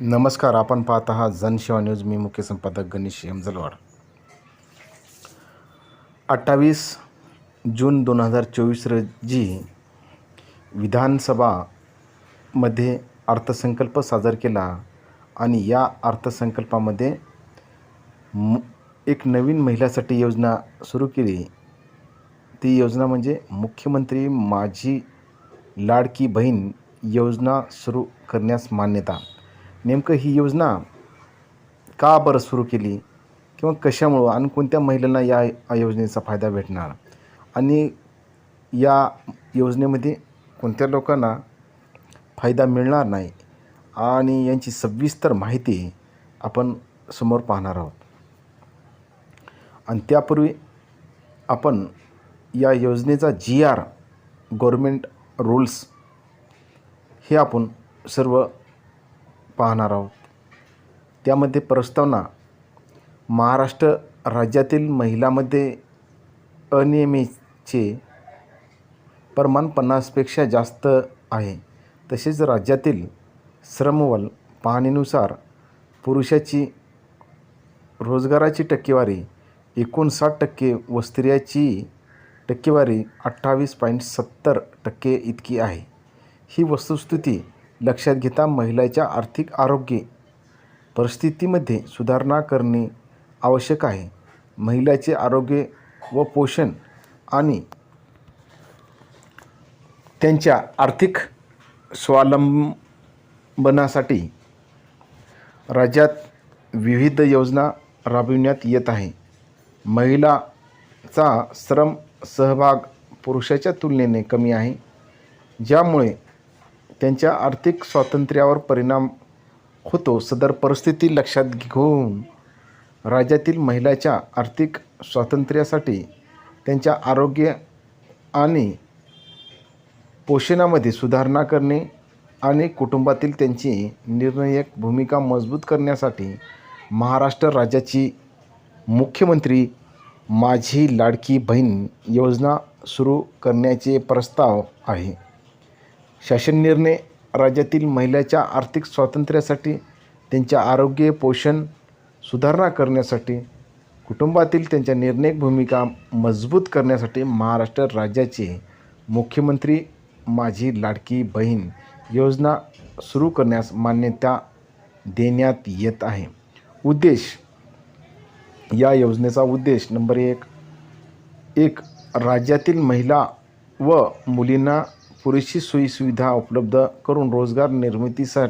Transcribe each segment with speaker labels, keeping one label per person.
Speaker 1: नमस्कार आपण पाहत आहात जनसेवा न्यूज. मी मुख्य संपादक गणेश यमजलवाड. अठ्ठावीस जून दोन हजार चोवीस रोजी विधानसभामध्ये अर्थसंकल्प सादर केला आणि या अर्थसंकल्पामध्ये म एक नवीन महिलासाठी योजना सुरू केली. ती योजना म्हणजे मुख्यमंत्री माझी लाडकी बहीण योजना सुरू करण्यास मान्यता. नेमकं ही योजना का बरं सुरू केली? किंवा कशामुळं आणि कोणत्या महिलांना या योजनेचा फायदा भेटणार? आणि या योजनेमध्ये कोणत्या लोकांना फायदा मिळणार नाही? आणि यांची सविस्तर माहिती आपण समोर पाहणार आहोत. आणि त्यापूर्वी आपण या योजनेचा जी आर गव्हर्मेंट रूल्स हे आपण सर्व पाहणार आहोत. त्यामध्ये प्रस्तावना महाराष्ट्र राज्यातील महिलामध्ये अनियमितचे प्रमाण पन्नासपेक्षा जास्त आहे. तसेच राज्यातील श्रमवल पाहणीनुसार पुरुषाची रोजगाराची टक्केवारी एकोणसाठ टक्के व स्त्रियाची टक्केवारी अठ्ठावीस पॉईंट सत्तर टक्के इतकी आहे. ही वस्तुस्थिती लक्षात घेता महिलाच्या आर्थिक आरोग्य परिस्थितीमध्ये सुधारणा करणे आवश्यक आहे. महिलाचे आरोग्य व पोषण आणि त्यांच्या आर्थिक स्वावलंबनासाठी राज्यात विविध योजना राबविण्यात येत आहे. महिलाचा श्रम सहभाग पुरुषाच्या तुलनेने कमी आहे ज्यामुळे त्यांच्या आर्थिक स्वातंत्र्यावर परिणाम होतो सदर परिस्थिती लक्षात घेऊन राज्यातील महिलाच्या आर्थिक स्वातंत्र्यासाठी त्यांच्या आरोग्य आणि पोषणामध्ये सुधारणा करणे आणि कुटुंबातील त्यांची निर्णायक भूमिका मजबूत करण्यासाठी महाराष्ट्र राज्याची मुख्यमंत्री माझी लाडकी बहीण योजना सुरू करण्याचे प्रस्ताव आहे. शासन निर्णय राज्यातील महिलाच्या आर्थिक स्वातंत्र्यासाठी त्यांच्या आरोग्य पोषण सुधारणा करण्यासाठी कुटुंबातील त्यांच्या निर्णय भूमिका मजबूत करण्यासाठी महाराष्ट्र राज्याचे मुख्यमंत्री माझी लाडकी बहीण योजना सुरू करण्यास मान्यता देण्यात येत आहे. उद्देश या योजनेचा उद्देश नंबर एक एक राज्यातील महिला व मुलींना पुरेशी सोयीसुविधा उपलब्ध करून रोजगार निर्मितीसा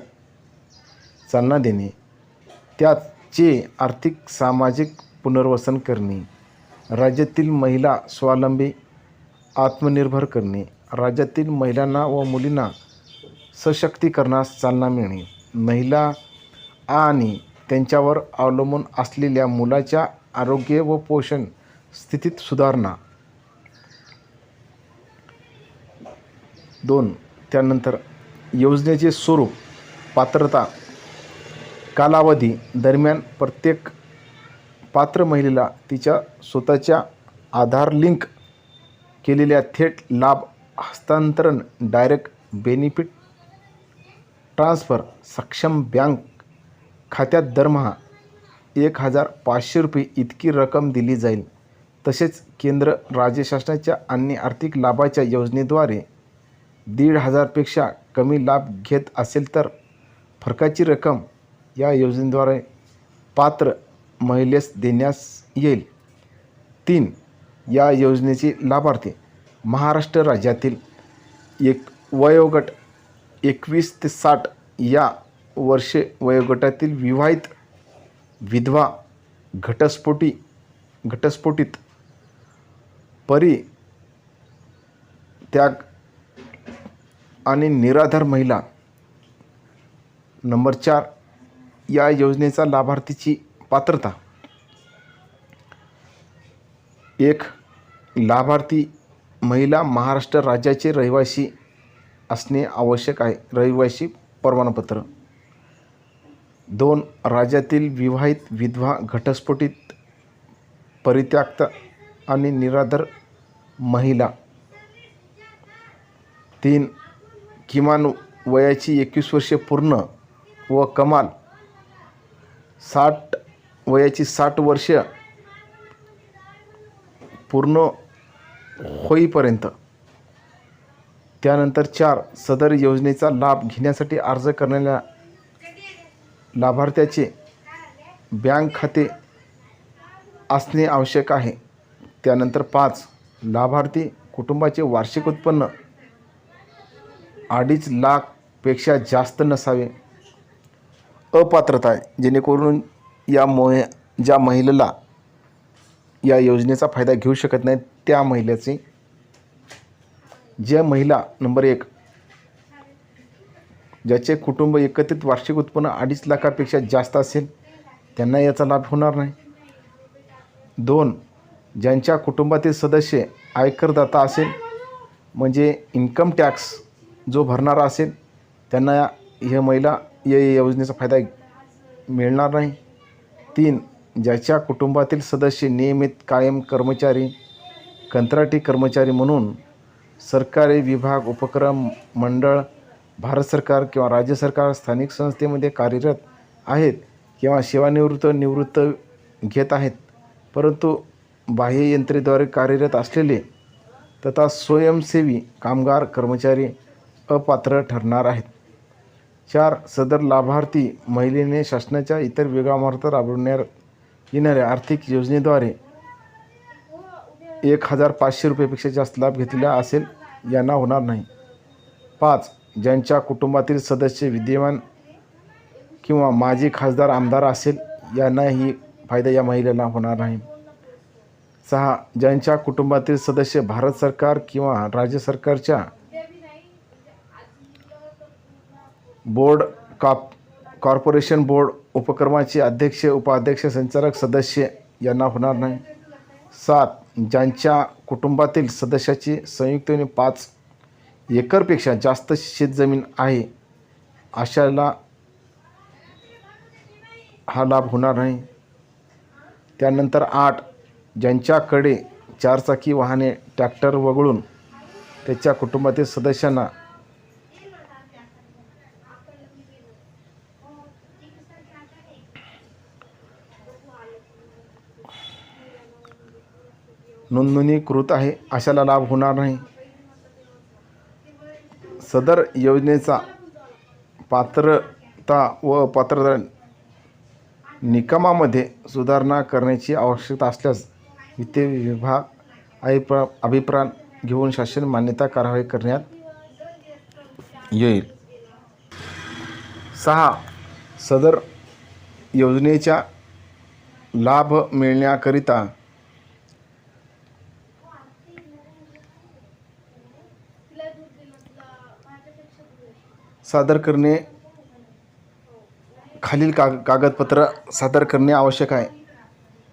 Speaker 1: चालना देणे त्याचे आर्थिक सामाजिक पुनर्वसन करणे राज्यातील महिला स्वावलंबी आत्मनिर्भर करणे राज्यातील महिलांना व मुलींना सशक्तीकरणास चालना मिळणे महिला आणि त्यांच्यावर अवलंबून असलेल्या मुलाच्या आरोग्य व पोषण स्थितीत सुधारणा दोन त्यानंतर योजनेचे स्वरूप पात्रता कालावधी दरम्यान प्रत्येक पात्र महिलेला तिच्या स्वतःच्या आधार लिंक केलेल्या थेट लाभ हस्तांतरण डायरेक्ट बेनिफिट ट्रान्स्फर सक्षम बँक खात्यात दरमहा एक हजार पाचशे रुपये इतकी रक्कम दिली जाईल. तसेच केंद्र राज्य शासनाच्या अन्य आर्थिक लाभाच्या योजनेद्वारे दीड हजारपेक्षा कमी लाभ घेत असेल तर फरकाची रक्कम या योजनेद्वारे पात्र महिलेस देण्यास येईल. तीन या योजनेचे लाभार्थी महाराष्ट्र राज्यातील एक वयोगट एकवीस ते साठ या वर्षे वयोगटातील विवाहित विधवा घटस्फोटी घटस्फोटीत परी त्याग आणि निराधार महिला नंबर चार या योजनेचा लाभार्थीची पात्रता. एक लाभार्थी महिला महाराष्ट्र राज्याचे रहिवासी असणे आवश्यक आहे. रहिवासी प्रमाणपत्र. दोन राज्यातील विवाहित विधवा घटस्फोटित परित्यक्त आणि निराधार महिला. तीन किमान वयाची एकवीस वर्षे पूर्ण व कमाल साठ वयाची साठ वर्ष पूर्ण होईपर्यंत. त्यानंतर चार सदर योजनेचा लाभ घेण्यासाठी अर्ज करणाऱ्या लाभार्थ्याचे बँक खाते असणे आवश्यक आहे. त्यानंतर पाच लाभार्थी कुटुंबाचे वार्षिक उत्पन्न अडीच लाखपेक्षा जास्त नसावे. अपात्रता आहे जेणेकरून या मोहे ज्या महिलेला या योजनेचा फायदा घेऊ शकत नाही त्या महिलेचे ज्या महिला नंबर एक ज्याचे कुटुंब एकत्रित वार्षिक उत्पन्न अडीच लाखापेक्षा जास्त असेल त्यांना याचा लाभ होणार नाही. दोन ज्यांच्या कुटुंबातील सदस्य आयकरदाता असेल म्हणजे इन्कम टॅक्स जो भरणारा असेल त्यांना हे महिला या योजनेचा फायदा मिळणार नाही. तीन ज्याच्या कुटुंबातील सदस्य नियमित कायम कर्मचारी कंत्राटी कर्मचारी म्हणून सरकारी विभाग उपक्रम मंडळ भारत सरकार किंवा राज्य सरकार स्थानिक संस्थेमध्ये कार्यरत आहेत किंवा सेवानिवृत्त निवृत्त घेत आहेत. परंतु बाह्य यंत्रेद्वारे कार्यरत असलेले तथा स्वयंसेवी कामगार कर्मचारी अपात्र ठरणार आहेत. चार सदर लाभार्थी महिलेने शासनाच्या इतर विभागामार्फत राबवण्यात येणाऱ्या आर्थिक योजनेद्वारे एक हजार पाचशे रुपयेपेक्षा जास्त लाभ घेतलेला असेल यांना होणार नाही. पाच ज्यांच्या कुटुंबातील सदस्य विद्यमान किंवा माजी खासदार आमदार असेल यांनाही फायदा या महिलेला होणार नाही. सहा ज्यांच्या कुटुंबातील सदस्य भारत सरकार किंवा राज्य सरकारच्या बोर्ड कॉप कॉर्पोरेशन बोर्ड उपक्रमाचे अध्यक्ष उपाध्यक्ष संचालक सदस्य यांना होणार नाही. सात ज्यांच्या कुटुंबातील सदस्याची संयुक्तने पाच एकरपेक्षा जास्त शेतजमीन आहे अशाला हा लाभ होणार नाही. त्यानंतर आठ ज्यांच्याकडे चारचाकी वाहने ट्रॅक्टर वगळून त्याच्या कुटुंबातील सदस्यांना नोंदणीकृत आहे. अशाला लाभ होणार नाही. सदर योजनेचा पात्रता व पात्रता निकमामध्ये सुधारणा करण्याची आवश्यकता असल्यास वित्त विभाग अभिप्रा अभिप्राय घेऊन शासन मान्यता कारवाई करण्यात येईल. सहा सदर योजनेचा लाभ मिळण्याकरिता सादर करणे खालील काग कागदपत्र सादर करणे आवश्यक आहे.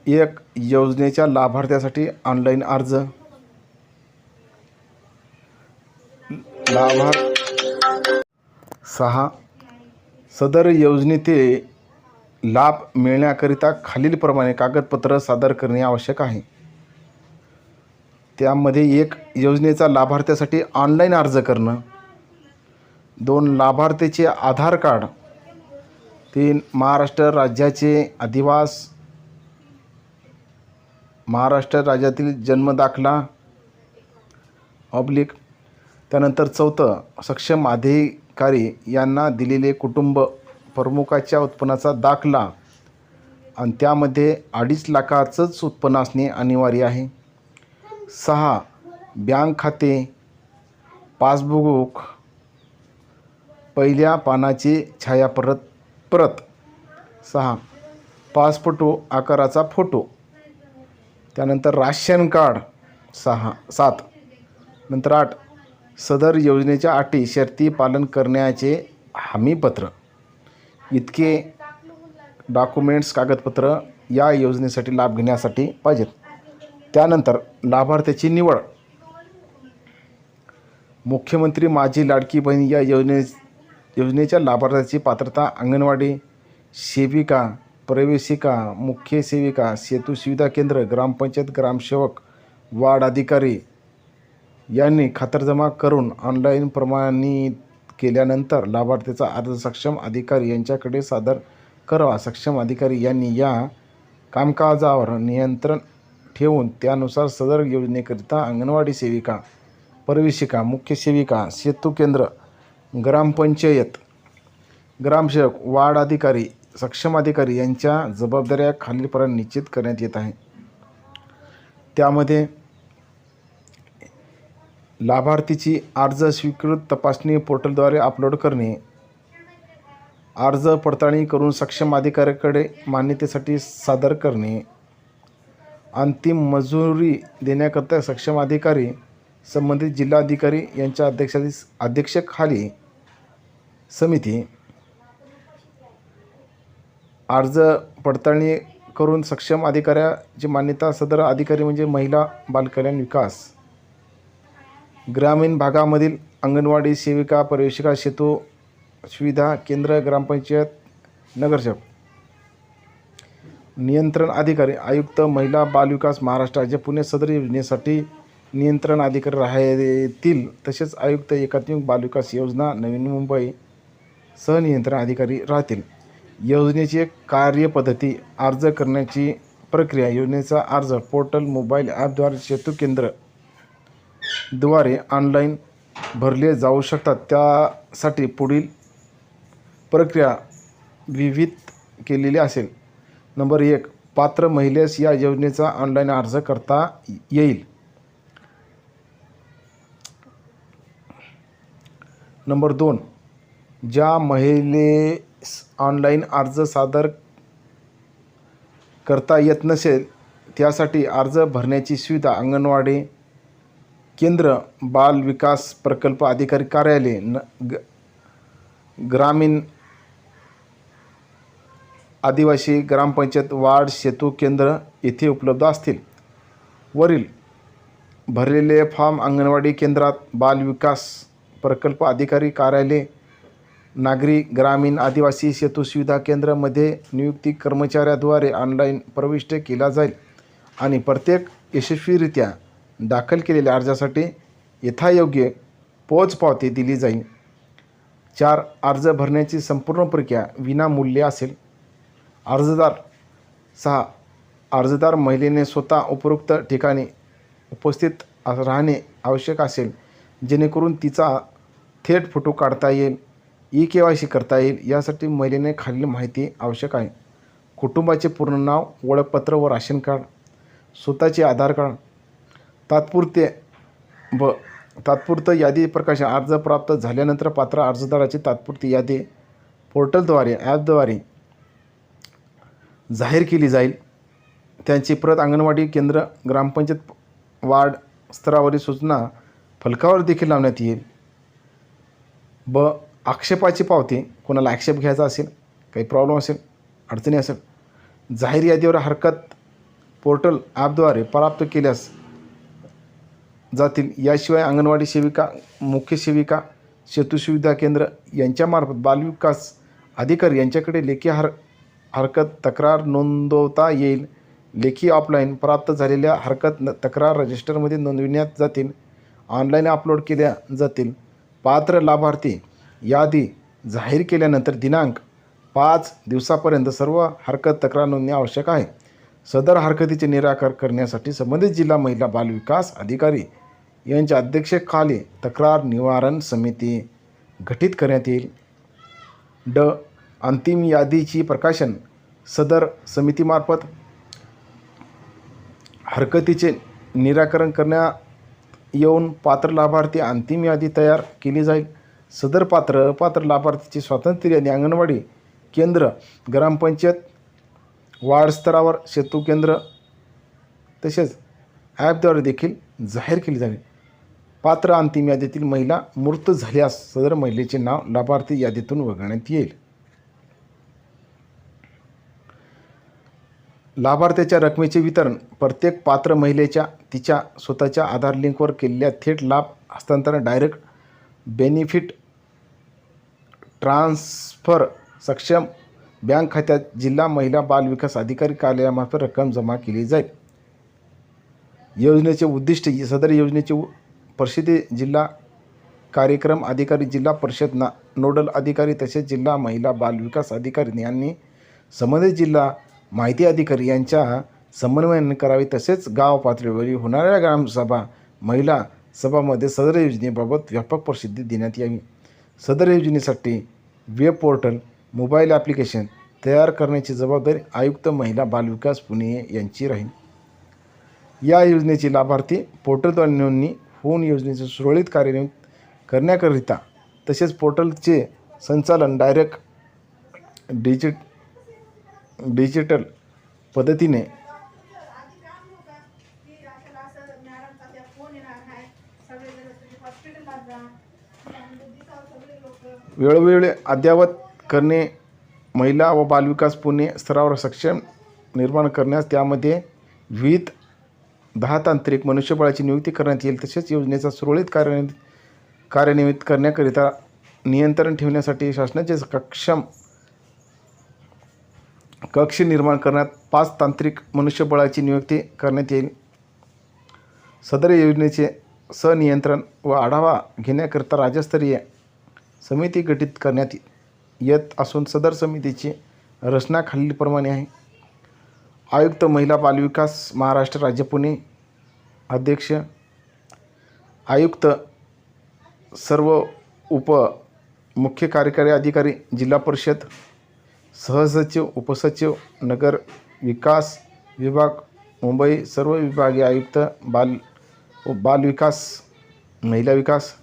Speaker 1: एक योजनेच्या लाभार्थ्यासाठी ऑनलाईन अर्ज. लाभार सहा सदर योजनेचे लाभ मिळण्याकरिता खालीलप्रमाणे कागदपत्र सादर करणे आवश्यक आहे. त्यामध्ये एक योजनेचा लाभार्थ्यासाठी ऑनलाईन अर्ज करणं. दोन लाभार्थीचे आधार कार्ड तीन महाराष्ट्र राज्याचे अधिवास महाराष्ट्र राज्यातील जन्मदाखला ऑब्लिक त्यानंतर चौथं सक्षम अधिकारी यांना दिलेले कुटुंब प्रमुखाच्या उत्पन्नाचा दाखला आणि त्यामध्ये अडीच लाखाचंच उत्पन्न असणे अनिवार्य आहे. सहा बँक खाते पासबुक पहिल्या पानाची छायाप्रत परत सहा. पासफोटो आकाराचा फोटो. त्यानंतर राशन कार्ड. सहा सात. नंतर आठ. सदर योजनेच्या अटी शर्ती पालन करण्याचे हमीपत्र. इतके डॉक्युमेंट्स कागदपत्र या योजनेसाठी लाभ घेण्यासाठी पाहिजेत. त्यानंतर लाभार्थ्याची निवड. मुख्यमंत्री माझी लाडकी बहीण या योजने योजनेच्या लाभार्थ्याची पात्रता अंगणवाडी सेविका प्रवेशिका मुख्य सेविका सेतू सुविधा केंद्र ग्रामपंचायत ग्रामसेवक वार्ड अधिकारी यांनी खातरजमा करून ऑनलाईन प्रमाणित केल्यानंतर लाभार्थीचा अर्ज सक्षम अधिकारी यांच्याकडे सादर करावा. सक्षम अधिकारी यांनी या कामकाजावर नियंत्रण ठेवून त्यानुसार सदर योजनेकरिता अंगणवाडी सेविका प्रवेशिका मुख्य सेविका सेतू केंद्र ग्रामपंचायत ग्रामसेवक वार्ड अधिकारी सक्षम अधिकारी यांच्या जबाबदाऱ्या खालीलपर्यंत निश्चित करण्यात येत आहे. त्यामध्ये लाभार्थीची अर्ज स्वीकृत तपासणी पोर्टलद्वारे अपलोड करणे अर्ज पडताळणी करून सक्षम अधिकाऱ्याकडे मान्यतेसाठी सादर करणे अंतिम मंजुरी देण्याकरता सक्षम अधिकारी संबंधित जिल्हाधिकारी यांच्या अध्यक्षाधी अध्यक्षखाली समिती अर्ज पडताळणी करून सक्षम अधिकाऱ्याची मान्यता सदर अधिकारी म्हणजे महिला बालकल्याण विकास ग्रामीण भागामधील अंगणवाडी सेविका प्रवेशिका सेतू सुविधा केंद्र ग्रामपंचायत नगरसेवक नियंत्रण अधिकारी आयुक्त महिला बालविकास महाराष्ट्र राज्य पुणे सदर योजनेसाठी नियंत्रण अधिकारी राहतील तसेच आयुक्त एकात्मिक बालविकास योजना नवीन मुंबई सहनियंत्रण अधिकारी राहतील. योजनेची कार्यपद्धती अर्ज करण्याची प्रक्रिया योजनेचा अर्ज पोर्टल मोबाईल ॲपद्वारे सेतू केंद्रद्वारे ऑनलाईन भरले जाऊ शकतात. त्यासाठी पुढील प्रक्रिया विविध केलेली असेल. नंबर एक पात्र महिलेस या योजनेचा ऑनलाईन अर्ज करता येईल. नंबर दोन ज्या महिलेस ऑनलाईन अर्ज सादर करता येत नसेल त्यासाठी अर्ज भरण्याची सुविधा अंगणवाडी केंद्र बाल विकास प्रकल्प अधिकारी कार्यालय न ग ग्रामीण आदिवासी ग्रामपंचायत वार्ड सेतू केंद्र येथे उपलब्ध असतील. वरील भरलेले फॉर्म अंगणवाडी केंद्रात बाल विकास प्रकल्प अधिकारी कार्यालय नागरी ग्रामीण आदिवासी सेतू सुविधा केंद्रामध्ये नियुक्ती कर्मचाऱ्याद्वारे ऑनलाईन प्रविष्ट केला जाईल आणि प्रत्येक यशस्वीरित्या दाखल केलेल्या अर्जासाठी यथायोग्य पोचपावती दिली जाईल. चार अर्ज भरण्याची संपूर्ण प्रक्रिया विनामूल्य असेल. अर्जदार सहा अर्जदार महिलेने स्वतः उपरोक्त ठिकाणी उपस्थित राहणे आवश्यक असेल जेणेकरून तिचा थेट फोटो काढता येईल. ई के वाय सी करता येईल यासाठी महिलेने खालील माहिती आवश्यक आहे. कुटुंबाचे पूर्ण नाव ओळखपत्र व राशन कार्ड स्वतःचे आधार कार्ड तात्पुरते व तात्पुरतं यादी प्रकाशन अर्ज प्राप्त झाल्यानंतर पात्र अर्जदाराची तात्पुरती यादी पोर्टलद्वारे ॲपद्वारे जाहीर केली जाईल. त्यांची प्रत अंगणवाडी केंद्र ग्रामपंचायत वार्ड स्तरावरील सूचना फलकावर देखील लावण्यात येईल. ब आक्षेपाची पावती कोणाला आक्षेप घ्यायचा असेल काही प्रॉब्लेम असेल अडचणी असेल जाहीर यादीवर हरकत पोर्टल ॲपद्वारे प्राप्त केल्यास जातील. याशिवाय अंगणवाडी सेविका मुख्य सेविका सेतू सुविधा केंद्र यांच्यामार्फत बालविकास अधिकारी यांच्याकडे लेखी हर हरकत तक्रार नोंदवता येईल. लेखी ऑफलाईन प्राप्त झालेल्या हरकत न तक्रार रजिस्टरमध्ये नोंदविण्यात जातील. ऑनलाईन अपलोड केल्या जातील. पात्र लाभार्थी यादी जाहीर केल्यानंतर दिनांक पाच दिवसापर्यंत सर्व हरकत तक्रार नोंदणी आवश्यक आहे. सदर हरकतीचे निराकार करण्यासाठी संबंधित जिल्हा महिला बालविकास अधिकारी यांच्या अध्यक्षेखाली तक्रार निवारण समिती गठीत करण्यात येईल. ड. अंतिम यादीची प्रकाशन सदर समितीमार्फत हरकतीचे निराकरण करण्यात येऊन पात्र लाभार्थी अंतिम यादी तयार केली जाईल. सदर पात्र अपात्र लाभार्थीची स्वातंत्र्य आणि अंगणवाडी केंद्र ग्रामपंचायत वार्ड स्तरावर सेतू केंद्र तसेच ॲपद्वारे देखील जाहीर केली जाईल पात्र अंतिम यादीतील महिला मृत झाल्यास सदर महिलेचे नाव लाभार्थी यादीतून वगळण्यात येईल. लाभार्थ्याच्या रकमेचे वितरण प्रत्येक पात्र महिलेच्या तिच्या स्वतःच्या आधार लिंकवर केलेल्या थेट लाभ हस्तांतरण डायरेक्ट बेनिफिट ट्रान्स्फर सक्षम बँक खात्यात जिल्हा महिला बाल विकास अधिकारी कार्यालयामार्फत रक्कम जमा केली जाईल. योजनेचे उद्दिष्ट सदर योजनेचे उ- प्रसिद्धी जिल्हा कार्यक्रम अधिकारी जिल्हा परिषद ना नोडल अधिकारी तसेच जिल्हा महिला बाल विकास अधिकारी यांनी संबंधित जिल्हा माहिती अधिकारी यांच्या समन्वयाने करावे तसेच गाव पातळीवरील होणाऱ्या ग्रामसभा महिला सभामध्ये सदर योजनेबाबत व्यापक प्रसिद्धी देण्यात यावी. सदर योजनेसाठी वेब पोर्टल मोबाईल ॲप्लिकेशन तयार करण्याची जबाबदारी आयुक्त महिला बालविकास पुणे यांची राहील. या योजनेचे लाभार्थी पोर्टलद्वारे नोंदणी होऊन योजनेचे सुरळीत कार्यान्वित करण्याकरिता तसेच पोर्टलचे संचालन डायरेक्ट डिजिट डिजिटल पद्धतीने वेळोवेळी अद्ययावत करणे महिला व बालविकास पुणे स्तरावर सक्षम निर्माण करण्यास त्यामध्ये विविध दहा तांत्रिक मनुष्यबळाची नियुक्ती करण्यात येईल. तसेच योजनेचा सुरळीत कार्यान्वित कार्यान्वित करण्याकरिता नियंत्रण ठेवण्यासाठी शासनाचे सक्षम कक्ष निर्माण करण्यात पाच तांत्रिक मनुष्यबळाची नियुक्ती करण्यात येईल. सदर योजनेचे सनियंत्रण व आढावा घेण्याकरिता राज्यस्तरीय समिती गठीत करण्यात येत असून सदर समितीची रचना खालीलप्रमाणे आहे. आयुक्त महिला बालविकास महाराष्ट्र राज्य पुणे अध्यक्ष आयुक्त सर्व उप मुख्य कार्यकारी अधिकारी जिल्हा परिषद सहसचिव उपसचिव नगर विकास विभाग मुंबई सर्व विभागीय आयुक्त बाल बाल बालविकास महिला विकास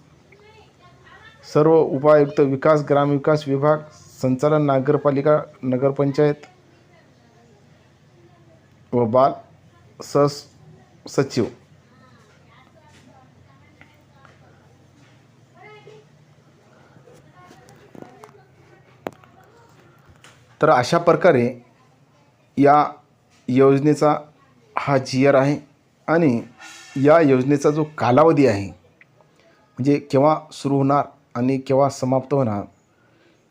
Speaker 1: सर्व उपायुक्त विकास ग्रामविकास विभाग संचालन नगरपालिका नगरपंचायत व बाल सस सचिव. तर अशा प्रकारे या योजनेचा हा जी आर आहे आणि या योजनेचा जो कालावधी आहे म्हणजे केव्हा सुरू होणार आणि केव्हा समाप्त होणार?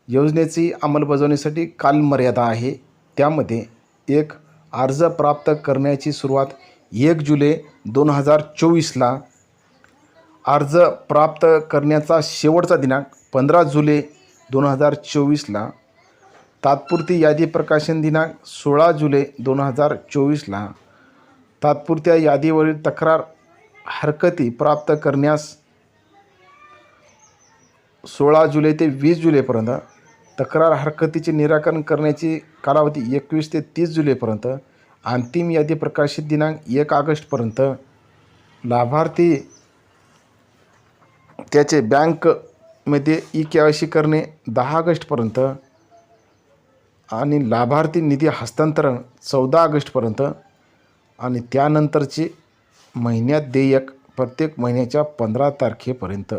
Speaker 1: योजनेची अंमलबजावणीसाठी कालमर्यादा आहे. त्यामध्ये एक अर्ज प्राप्त करण्याची सुरुवात एक जुलै दोन हजार चोवीसला. अर्ज प्राप्त करण्याचा शेवटचा दिनांक पंधरा जुलै दोन हजार चोवीसला. तात्पुरती यादी प्रकाशन दिनांक सोळा जुलै दोन हजार चोवीसला. तात्पुरत्या यादीवरील तक्रार हरकती प्राप्त करण्यास सोळा जुलै ते वीस जुलैपर्यंत तक्रार हरकतीचे निराकरण करण्याची कालावधी एकवीस ते तीस जुलैपर्यंत अंतिम यादी प्रकाशित दिनांक एक ऑगस्टपर्यंत. लाभार्थी त्याचे बँकमध्ये ई के वाय सी करणे दहा ऑगस्टपर्यंत आणि लाभार्थी निधी हस्तांतरण चौदा ऑगस्टपर्यंत आणि त्यानंतरची महिन्यात देयक प्रत्येक महिन्याच्या पंधरा तारखेपर्यंत.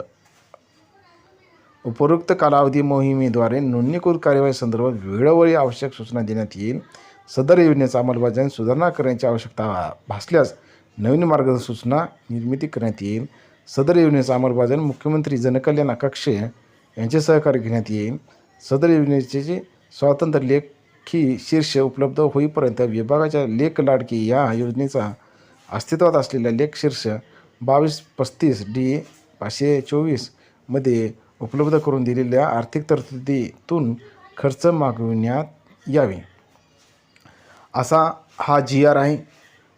Speaker 1: उपरोक्त कालावधी मोहिमेद्वारे नोंदणीकृत कार्यवाही संदर्भात वेळोवेळी आवश्यक सूचना देण्यात येईल. सदर योजनेचा अंमलबजावणी सुधारणा करण्याची आवश्यकता भासल्यास नवीन मार्गदर्शक सूचना निर्मिती करण्यात येईल. सदर योजनेचा अंमलबजावणी मुख्यमंत्री जनकल्याण कक्ष यांचे सहकार्य घेण्यात येईल. सदर योजनेचे जे स्वातंत्र्य लेखी शीर्ष उपलब्ध होईपर्यंत विभागाच्या लेख लाडकी या योजनेचा अस्तित्वात असलेल्या लेख शीर्ष बावीस पस्तीस डी पाचशे चोवीसमध्ये उपलब्ध करून दिलेल्या आर्थिक तरतुदीतून खर्च मागविण्यात यावे. असा हा जी आर आहे.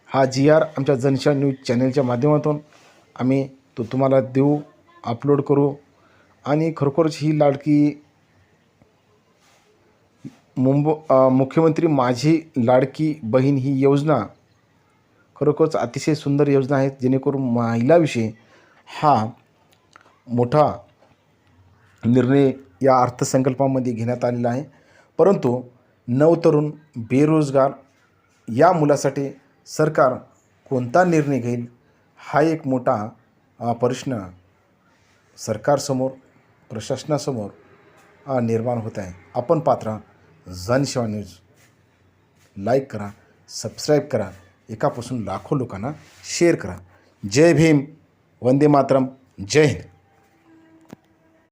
Speaker 1: हा जी आर आमच्या जनशा न्यूज चॅनलच्या माध्यमातून आम्ही तो तुम्हाला देऊ अपलोड करू आणि खरोखरच ही लाडकी मुंब मुख्यमंत्री माझी लाडकी बहीण ही योजना खरोखरच अतिशय सुंदर योजना आहे. जेणेकरून महिलाविषयी हा मोठा निर्णय या अर्थसंकल्पामध्ये घेण्यात आलेला आहे. परंतु नवतरुण बेरोजगार या मुलासाठी सरकार कोणता निर्णय घेईल हा एक मोठा प्रश्न सरकारसमोर प्रशासनासमोर निर्माण होत आहे. आपण पात्र जनसेवा न्यूज. लाईक करा सबस्क्राईब करा एकापासून लाखो लोकांना शेअर करा. जय भीम वंदे मातरम जय हिंद.